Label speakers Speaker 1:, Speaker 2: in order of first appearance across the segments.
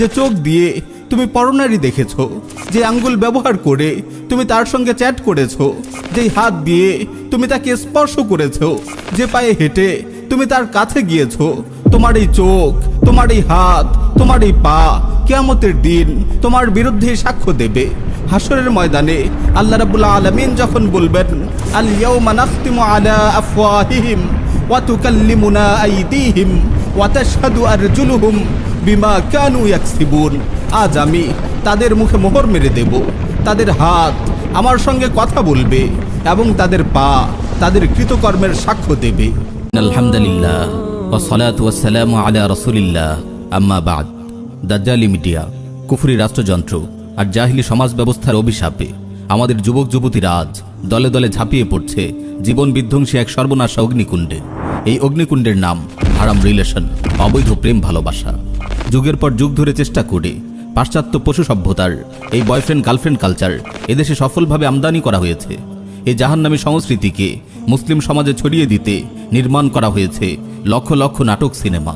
Speaker 1: যে চোখ দিয়ে তুমি পরনারী দেখেছ, যে আঙ্গুল ব্যবহার করে তুমি তার সঙ্গে চ্যাট করেছ, যেই হাত দিয়ে তুমি তাকে স্পর্শ করেছ, যে পায়ে হেঁটে তুমি তার কাছে গিয়েছ, তোমার এই চোখ, তোমার এই হাত, তোমার এই পা কেয়ামতের দিন তোমার বিরুদ্ধে সাক্ষ্য দেবে। হাসরের ময়দানে আল্লাহ রাব্বুল আলামিন যখন বলবেন আল ইয়াউমা নাখতিমু আলা আফওয়াহিহিম ওয়া আইদিহিম ওয়া তাশহাদু আরজুলুহুম বিমা কানু ইয়াকসিবুন। আজ আমি তাদের মুখে মোহর মেরে দেব। তাদের হাত আমার সঙ্গে কথা বলবে এবং তাদের পা তাদের কৃতকর্মের সাক্ষ্য দেবে।
Speaker 2: আলহামদুলিল্লাহ ওসলাত ওয়াসালাম আলা রসুলিল্লাহ। আম্মা বাদ। দাজ্জালি মিডিয়া, কুফরি রাষ্ট্রযন্ত্র আর জাহিলি সমাজ ব্যবস্থার অভিশাপে আমাদের যুবক যুবতীরা আজ দলে দলে ঝাঁপিয়ে পড়ছে জীবন বিধ্বংসী এক সর্বনাশা অগ্নিকুণ্ডে। এই অগ্নিকুণ্ডের নাম হারাম রিলেশন, অবৈধ প্রেম ভালোবাসা। যুগের পর যুগ ধরে চেষ্টা করে, পাশ্চাত্য পশু সভ্যতার এই বয়ফ্রেন্ড গার্লফ্রেন্ড কালচার এদেশে সফলভাবে আমদানি করা হয়েছে। এই জাহান্নামী সংস্কৃতিকে মুসলিম সমাজে ছড়িয়ে দিতে নির্মাণ করা হয়েছে লক্ষ লক্ষ নাটক, সিনেমা,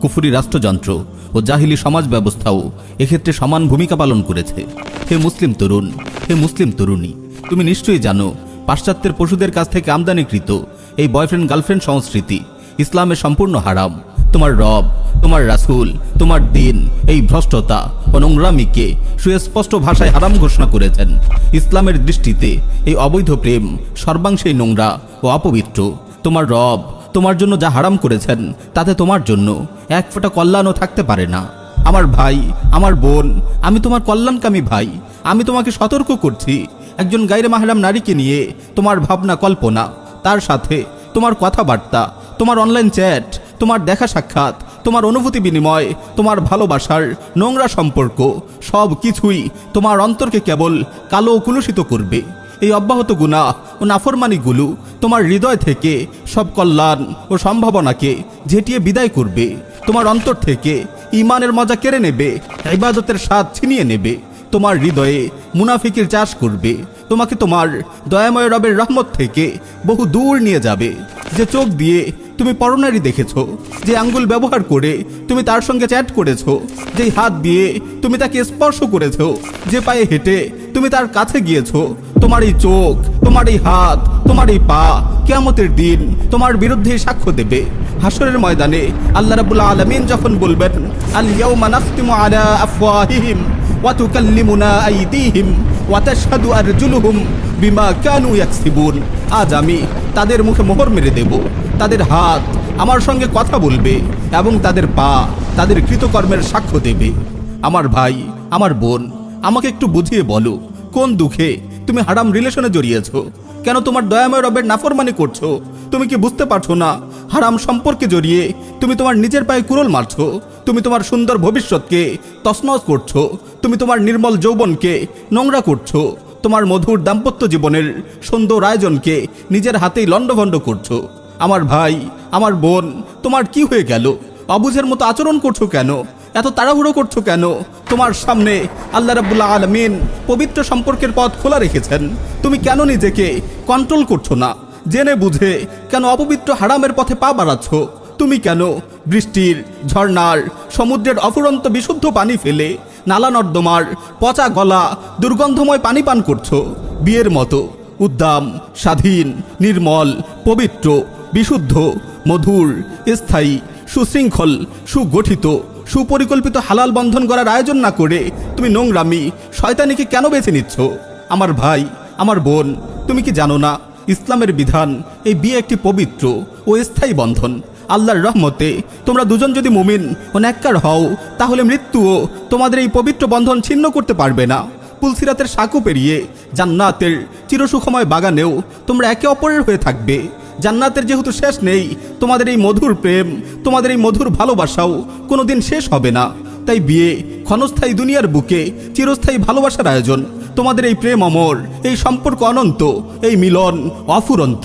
Speaker 2: কুফুরি রাষ্ট্রযন্ত্র ও জাহিলি সমাজ ব্যবস্থাও এক্ষেত্রে সমান ভূমিকা পালন করেছে। হে মুসলিম তরুণ, হে মুসলিম তরুণী, তুমি নিশ্চয়ই জানো, পাশ্চাত্যের পশুদের কাছ থেকে আমদানিকৃত এই বয়ফ্রেন্ড গার্লফ্রেন্ড সংস্কৃতি ইসলামের সম্পূর্ণ হারাম। তোমার রব তোমার রাসূল, তোমার দিন, এই ভ্রষ্টতা ও নোংরামিকে সুস্পষ্ট ভাষায় হারাম ঘোষণা করেছেন। ইসলামের দৃষ্টিতে এই অবৈধ প্রেম সর্বাংশেই নোংরা ও অপবিত্র। তোমার রব তোমার জন্য যা হারাম করেছেন, তাতে তোমার জন্য এক ফোঁটা কল্যাণও থাকতে পারে না। আমার ভাই, আমার বোন, আমি তোমার কল্যাণকামী ভাই, আমি তোমাকে সতর্ক করছি। একজন গাইরে মাহরাম নারীকে নিয়ে তোমার ভাবনা, কল্পনা, তার সাথে তোমার কথাবার্তা, তোমার অনলাইন চ্যাট তোমার দেখা সাক্ষাৎ তোমার অনুভূতি বিনিময়, তোমার ভালোবাসার নোংরা সম্পর্ক, সব কিছুই তোমার অন্তরকে কেবল কালো কুলুষিত করবে। এই অব্যাহত গুণা ও নাফরমানিগুলো তোমার হৃদয় থেকে সব কল্যাণ ও সম্ভাবনাকে ঝেঁটিয়ে বিদায় করবে। তোমার অন্তর থেকে ইমানের মজা কেড়ে নেবে, ইবাদতের স্বাদ ছিনিয়ে নেবে। তোমার হৃদয়ে মুনাফিকের চাষ করবে। তোমাকে তোমার দয়াময় রবের রহমত থেকে বহু দূর নিয়ে যাবে। যে চোখ দিয়ে তুমি পরনারী দেখেছ, যে আঙ্গুল ব্যবহার করে তুমি তার সঙ্গে চ্যাট করেছ যেই হাত দিয়ে তুমি তাকে স্পর্শ করেছ, যে পায়ে হেঁটে তুমি তার কাছে গিয়েছো, তোমার এই চোখ, তোমার এই হাত, তোমার এই পা কেয়ামতের দিন তোমার বিরুদ্ধে সাক্ষ্য দেবে। হাসরের ময়দানে আল্লাহ রাব্বুল আলামিন যখন বলবেন আল ইয়াউমা নাখতিমু আলা আফওয়াহিহিম ওয়া আইদিহিম ওয়া আরজুলুহুম বিমা কানু ইয়াকসিবুন। আজ আমি তাদের মুখে মোহর মেরে দেব। তাদের হাত আমার সঙ্গে কথা বলবে এবং তাদের পা তাদের কৃতকর্মের সাক্ষ্য দেবে। আমার ভাই, আমার বোন, আমাকে একটু বুঝিয়ে বলো, কোন দুঃখে তুমি হারাম রিলেশনে জড়িয়েছ? কেন তোমার দয়াময় রবের নাফরমানি করছ? তুমি কি বুঝতে পারছ না? হারাম সম্পর্কে জড়িয়ে তুমি তোমার নিজের পায়ে কুরল মারছো? তুমি তোমার সুন্দর ভবিষ্যৎকে তছনছ করছ? তুমি তোমার নির্মল যৌবনকে নোংরা করছ? তোমার মধুর দাম্পত্য জীবনের সুন্দর আয়োজনকে নিজের হাতেই লণ্ডভণ্ড করছ? আমার ভাই, আমার বোন, তোমার কি হয়ে গেল? অবুঝের মতো আচরণ করছ কেন? এত তাড়াহুড়ো করছ কেন? তোমার সামনে আল্লাহ রাব্বুল্লাহ আলমিন পবিত্র সম্পর্কের পথ খোলা রেখেছেন। তুমি কেন নিজেকে কন্ট্রোল করছ না? জেনে বুঝে কেন অপবিত্র হারামের পথে পা বাড়াচ্ছ? তুমি কেন বৃষ্টির ঝর্নার সমুদ্রের অফুরন্ত বিশুদ্ধ পানি ফেলে নালা নর্দমার, পচা গলা, দুর্গন্ধময় পানি পান করছ? বিয়ের মতো উদ্দাম, স্বাধীন, নির্মল, পবিত্র বিশুদ্ধ, মধুর, স্থায়ী, সুশৃঙ্খল, সুগঠিত, সুপরিকল্পিত হালাল বন্ধন করার আয়োজন না করে তুমি নোংরামি, শয়তানিকে কেন বেছে নিচ্ছ? আমার ভাই, আমার বোন, তুমি কি জানো না, ইসলামের বিধান এই বিয়ে একটি পবিত্র ও স্থায়ী বন্ধন। আল্লাহর রহমতে তোমরা দুজন যদি মুমিন ও ন্যাক্কার হও, তাহলে মৃত্যুও তোমাদের এই পবিত্র বন্ধন ছিন্ন করতে পারবে না। পুলসিরাতের সাঁকু পেরিয়ে জান্নাতের চিরসুখময় বাগানেও তোমরা একে অপরের হয়ে থাকবে। জান্নাতের যেহেতু শেষ নেই, তোমাদের এই মধুর প্রেম, তোমাদের এই মধুর ভালোবাসাও কোনোদিন শেষ হবে না। তাই বিয়ে, ক্ষণস্থায়ী দুনিয়ার বুকে, চিরস্থায়ী ভালোবাসার আয়োজন। তোমাদের এই প্রেম অমর, এই সম্পর্ক অনন্ত, এই মিলন অফুরন্ত।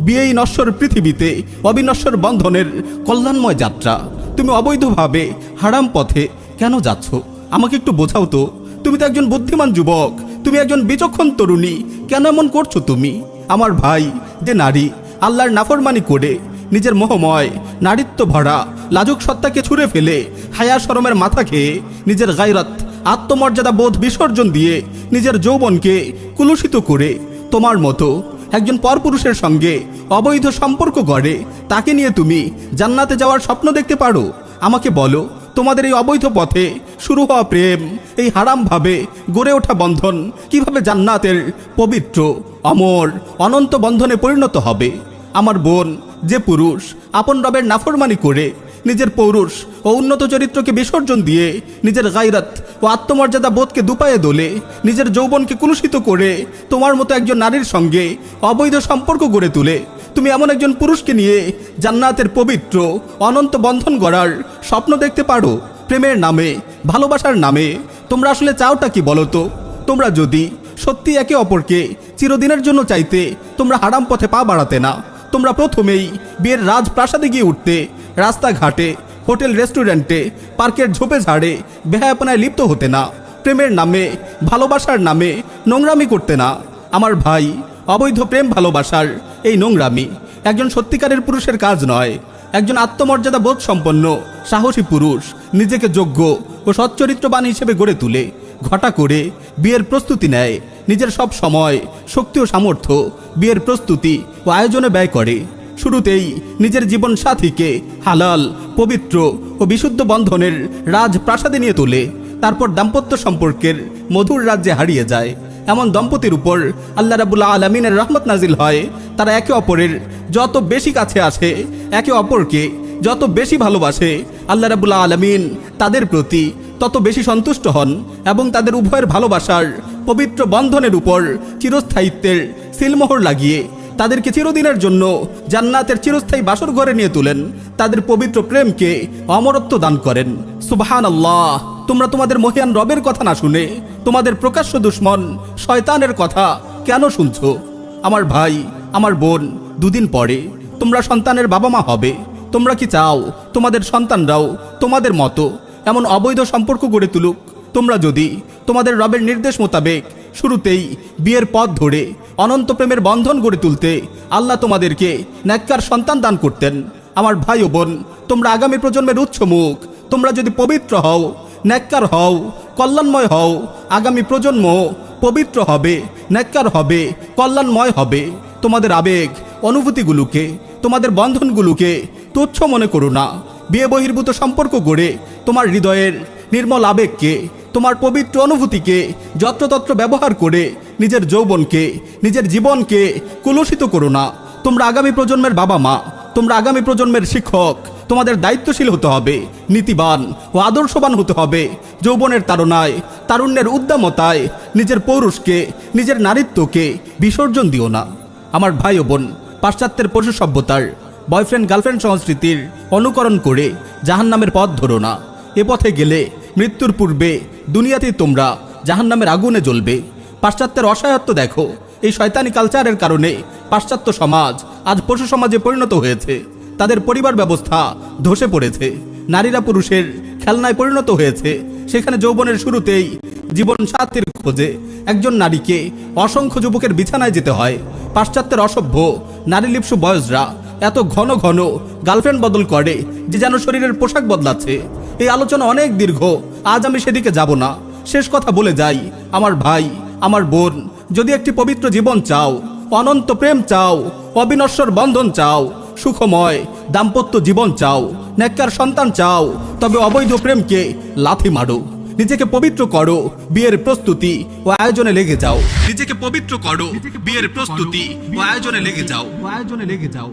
Speaker 2: বিয়ে নশ্বর পৃথিবীতে, অবিনশ্বর বন্ধনের কল্যাণময় যাত্রা। তুমি অবৈধভাবে হারাম পথে কেন যাচ্ছ? আমাকে একটু বোঝাও তো। তুমি তো একজন বুদ্ধিমান যুবক, তুমি একজন বিচক্ষণ তরুণী, কেন এমন করছ তুমি? আমার ভাই যে নারী আল্লাহর নাফরমানি করে,
Speaker 1: নিজের মোহময়, নারীত্ব ভরা, লাজুক সত্তাকে ছুঁড়ে ফেলে, হায়া শরমের মাথা খেয়ে, নিজের গায়রত, আত্মমর্যাদা বোধ বিসর্জন দিয়ে, নিজের যৌবনকে কুলুষিত করে, তোমার মতো একজন পরপুরুষের সঙ্গে অবৈধ সম্পর্ক গড়ে, তাকে নিয়ে তুমি জান্নাতে যাওয়ার স্বপ্ন দেখতে পারো। আমাকে বলো, তোমাদের এই অবৈধ পথে শুরু হওয়া প্রেম, এই হারামভাবে গড়ে ওঠা বন্ধন কীভাবে জান্নাতের পবিত্র, অমর, অনন্ত বন্ধনে পরিণত হবে? আমার বোন, যে পুরুষ, আপন রবের নাফরমানি করে, নিজের পৌরুষ ও উন্নত চরিত্রকে বিসর্জন দিয়ে, নিজের গাইরাত ও আত্মমর্যাদা বোধকে দুপায়ে দোলে, নিজের যৌবনকে কুলুষিত করে, তোমার মতো একজন নারীর সঙ্গে অবৈধ সম্পর্ক গড়ে তুলে, তুমি এমন একজন পুরুষকে নিয়ে জান্নাতের পবিত্র, অনন্ত বন্ধন গড়ার স্বপ্ন দেখতে পারো, প্রেমের নামে, ভালোবাসার নামে। তোমরা আসলে চাওটা কি বলো তো? তোমরা যদি সত্যি একে অপরকে চিরদিনের জন্য চাইতে তোমরা হারাম পথে পা বাড়াতে না। তোমরা প্রথমেই বিয়ের রাজপ্রাসাদে গিয়ে উঠতে, রাস্তাঘাটে, হোটেল রেস্টুরেন্টে, পার্কের ঝোপে ঝাড়ে বেহায়াপনায় লিপ্ত হতে না, প্রেমের নামে, ভালোবাসার নামে নোংরামি করতে না। আমার ভাই, অবৈধ প্রেম ভালোবাসার এই নোংরামি একজন সত্যিকারের পুরুষের কাজ নয়, একজন আত্মমর্যাদা বোধ সম্পন্ন, সাহসী পুরুষ, নিজেকে যোগ্য ও সচ্চরিত্রবান হিসেবে গড়ে তুলে, ঘটা করে বিয়ের প্রস্তুতি নেয় নিজের সব সময়, শক্তি ও সামর্থ্য, বিয়ের প্রস্তুতি ও আয়োজনে ব্যয় করে। শুরুতেই নিজের জীবন সাথীকে হালাল, পবিত্র ও বিশুদ্ধ বন্ধনের রাজপ্রাসাদে নিয়ে তোলে। তারপর দাম্পত্য সম্পর্কের মধুর রাজ্যে হারিয়ে যায়। এমন দম্পতির উপর আল্লাহ রাবুল্লাহ আলমিনের রহমত নাজিল হয়, তারা একে অপরের যত বেশি কাছে আসে, একে অপরকে যত বেশি ভালোবাসে, আল্লাহ রাবুল্লাহ আলমিন তাদের প্রতি তত বেশি সন্তুষ্ট হন এবং তাদের উভয়ের ভালোবাসার পবিত্র বন্ধনের উপর চিরস্থায়িত্বের সিলমোহর লাগিয়ে তাদেরকে চিরদিনের জন্য জান্নাতের চিরস্থায়ী বাসর ঘরে নিয়ে তুলেন। তাদের পবিত্র প্রেমকে অমরত্ব দান করেন। সুবহান আল্লাহ তোমরা তোমাদের মহিয়ান রবের কথা না শুনে তোমাদের প্রকাশ্য দুশ্মন শয়তানের কথা কেন শুনছ? আমার ভাই, আমার বোন, দুদিন পরে তোমরা সন্তানের বাবা মা হবে। তোমরা কি চাও তোমাদের সন্তানরাও তোমাদের মতো এমন অবৈধ সম্পর্ক গড়ে তুলুক? তোমরা যদি তোমাদের রবের নির্দেশ মোতাবেক। শুরুতেই বিয়ের পথ ধরে অনন্ত প্রেমের বন্ধন গড়ে তুলতে আল্লাহ তোমাদেরকে ন্যাক্কার সন্তান দান করতেন। আমার ভাই ও বোন, তোমরা আগামী প্রজন্মের উৎস মুখ তোমরা যদি পবিত্র হও ন্যাক্কার হও, কল্যাণময় হও, আগামী প্রজন্ম পবিত্র হবে ন্যাক্কার হবে, কল্যাণময় হবে। তোমাদের আবেগ, অনুভূতিগুলোকে, তোমাদের বন্ধনগুলোকে তুচ্ছ মনে করো না। বিয়ে বহির্ভূত সম্পর্ক গড়ে তোমার হৃদয়ের নির্মল আবেগকে, তোমার পবিত্র অনুভূতিকে, যত্রতত্র ব্যবহার করে নিজের যৌবনকে, নিজের জীবনকে কুলসিত করো না। তোমরা আগামী প্রজন্মের বাবা মা, তোমরা আগামী প্রজন্মের শিক্ষক, তোমাদের দায়িত্বশীল হতে হবে, নীতিবান ও আদর্শবান হতে হবে। যৌবনের তাড়নায়, তারুণ্যের উদ্দামতায় নিজের পৌরুষকে, নিজের নারীত্বকে বিসর্জন দিও না। আমার ভাই ও বোন, পাশ্চাত্যের পশু সভ্যতার, বয়ফ্রেন্ড গার্লফ্রেন্ড সংস্কৃতির অনুকরণ করে জাহান্নামের পথ ধরো না। এ পথে গেলে মৃত্যুর পূর্বে দুনিয়াতেই তোমরা জাহান্নামের আগুনে জ্বলবে। পাশ্চাত্যের অসহায়ত্ব দেখো। এই শয়তানি কালচারের কারণে পাশ্চাত্য সমাজ আজ পশু সমাজে পরিণত হয়েছে। তাদের পরিবার ব্যবস্থা ধসে পড়েছে। নারীরা পুরুষের খেলনায় পরিণত হয়েছে। সেখানে যৌবনের শুরুতেই জীবন সাথীর খোঁজে একজন নারীকে অসংখ্য যুবকের বিছানায় যেতে হয়। পাশ্চাত্যের অসভ্য নারীলিপ্সু বয়সরা এত ঘন ঘন গার্লফ্রেন্ড বদল করে যে যেন শরীরের পোশাক বদলাচ্ছে। এই আলোচনা অনেক দীর্ঘ। আজ আমি সেদিকে যাব না। শেষ কথা বলে যাই। আমার ভাই, আমার বোন, যদি একটি পবিত্র জীবন চাও, অনন্ত প্রেম চাও, অবিনশ্বর বন্ধন চাও, সুখময়, দাম্পত্য জীবন চাও, নেককার সন্তান চাও, তবে অবৈধ প্রেমকে লাথি মারো। নিজেকে পবিত্র করো, বিয়ের প্রস্তুতি ও আয়োজনে লেগে যাও। নিজেকে পবিত্র করো, বিয়ের প্রস্তুতি ও আয়োজনে লেগে যাও। আয়োজনে লেগে যাও।